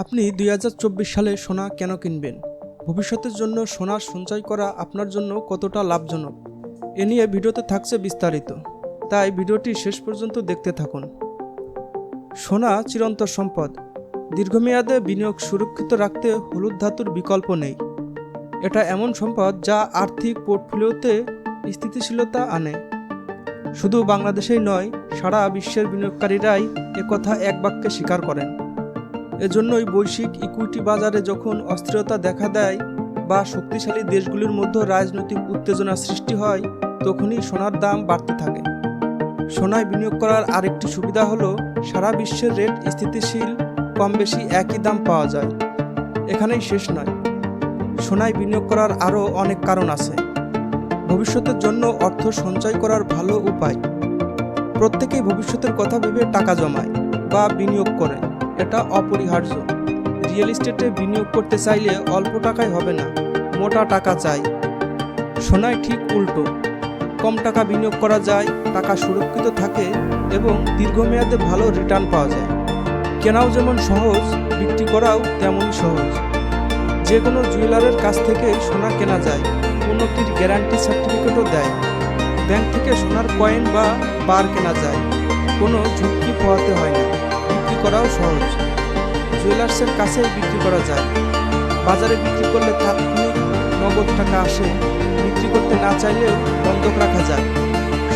আপনি দুই হাজার চব্বিশ সালে সোনা কেন কিনবেন? ভবিষ্যতের জন্য সোনার সঞ্চয় করা আপনার জন্য কতটা লাভজনক? এ নিয়ে ভিডিওতে থাকছে বিস্তারিত। তাই ভিডিওটি শেষ পর্যন্ত দেখতে থাকুন। সোনা চিরন্তর সম্পদ। দীর্ঘমেয়াদে বিনিয়োগ সুরক্ষিত রাখতে হলুদ ধাতুর বিকল্প নেই। এটা এমন সম্পদ যা আর্থিক পোর্টফোলিওতে স্থিতিশীলতা আনে। শুধু বাংলাদেশেই নয়, সারা বিশ্বের বিনিয়োগকারীরাই একথা এক বাক্যে স্বীকার করেন। এজন্যই বৈশ্বিক ইকুইটি বাজারে যখন অস্থিরতা দেখা দেয় বা শক্তিশালী দেশগুলির মধ্যে রাজনৈতিক উত্তেজনা সৃষ্টি হয়, তখনই সোনার দাম বাড়তে থাকে। সোনায় বিনিয়োগ করার আরেকটি সুবিধা হলো, সারা বিশ্বের রেট স্থিতিশীল কম বেশি একই দাম পাওয়া যায়। এখানেই শেষ নয়। সোনায় বিনিয়োগ করার আরও অনেক কারণ আছে। ভবিষ্যতের জন্য অর্থ সঞ্চয় করার ভালো উপায়। প্রত্যেকেই ভবিষ্যতের কথা ভেবে টাকা জমায় বা বিনিয়োগ করে। এটা অপরিহার্য। রিয়েল এস্টেটে বিনিয়োগ করতে চাইলে অল্প টাকায় হবে না, মোটা টাকা চাই। সোনায় ঠিক উল্টো। কম টাকা বিনিয়োগ করা যায়, টাকা সুরক্ষিত থাকে এবং দীর্ঘমেয়াদে ভালো রিটার্ন পাওয়া যায়। কেনাও যেমন সহজ, বিক্রি করাও তেমনই সহজ। যে কোনো জুয়েলারের কাছ থেকে সোনা কেনা যায়, উন্নতির গ্যারান্টি সার্টিফিকেটও দেয়। ব্যাংক থেকে সোনার কয়েন বা বার কেনা যায়, কোনো ঝুঁকি পোহাতে সহজ। জুয়েলার্সের কাছেই বিক্রি করা যায়। বাজারে বিক্রি করলে তাৎক্ষণিক নগদ টাকা আসে। বিক্রি করতে না চাইলেও বন্ধক রাখা যায়।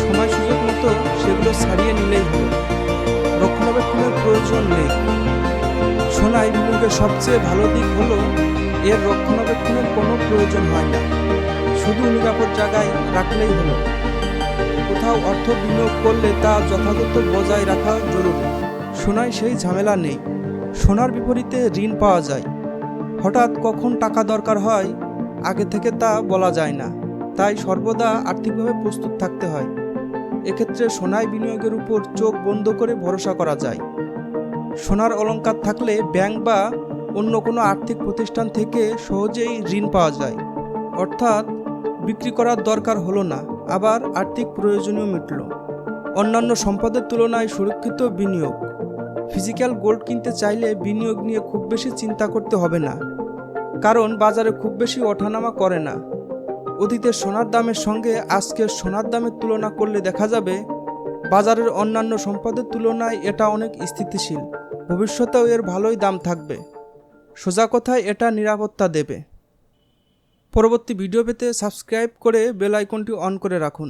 সময় সুযোগ মতো সেগুলো ছাড়িয়ে নিলেই হলো রক্ষণাবেক্ষণের প্রয়োজন নেই। সোনায় বিনিয়োগের সবচেয়ে ভালো দিক হলো, এর রক্ষণাবেক্ষণের কোনো প্রয়োজন হয় না। শুধু নিরাপদ জায়গায় রাখলেই হলো। কোথাও অর্থ বিনিয়োগ করলে তা যথাযথ বজায় রাখা জরুরি। সোনায় সেই ঝামেলা নেই। সোনার বিপরীতে ঋণ পাওয়া যায়। হঠাৎ কখন টাকা দরকার হয়, আগে থেকে তা বলা যায় না। তাই সর্বদা আর্থিকভাবে প্রস্তুত থাকতে হয়। এক্ষেত্রে সোনায় বিনিয়োগের উপর চোখ বন্ধ করে ভরসা করা যায়। সোনার অলঙ্কার থাকলে ব্যাংক বা অন্য কোনো আর্থিক প্রতিষ্ঠান থেকে সহজেই ঋণ পাওয়া যায়। অর্থাৎ বিক্রি করার দরকার হলো না, আবার আর্থিক প্রয়োজনীয় মিটল। অন্যান্য সম্পদের তুলনায় সুরক্ষিত বিনিয়োগ। ফিজিক্যাল গোল্ড কিনতে চাইলে বিনিয়োগ নিয়ে খুব বেশি চিন্তা করতে হবে না, কারণ বাজারে খুব বেশি ওঠানামা করে না। অতীতের সোনার দামের সঙ্গে আজকের সোনার দামের তুলনা করলে দেখা যাবে, বাজারের অন্যান্য সম্পদের তুলনায় এটা অনেক স্থিতিশীল, ভবিষ্যতেও এর ভালোই দাম থাকবে। সোজা কথায় এটা নিরাপত্তা দেবে। পরবর্তী ভিডিও পেতে সাবস্ক্রাইব করে বেল আইকনটি অন করে রাখুন।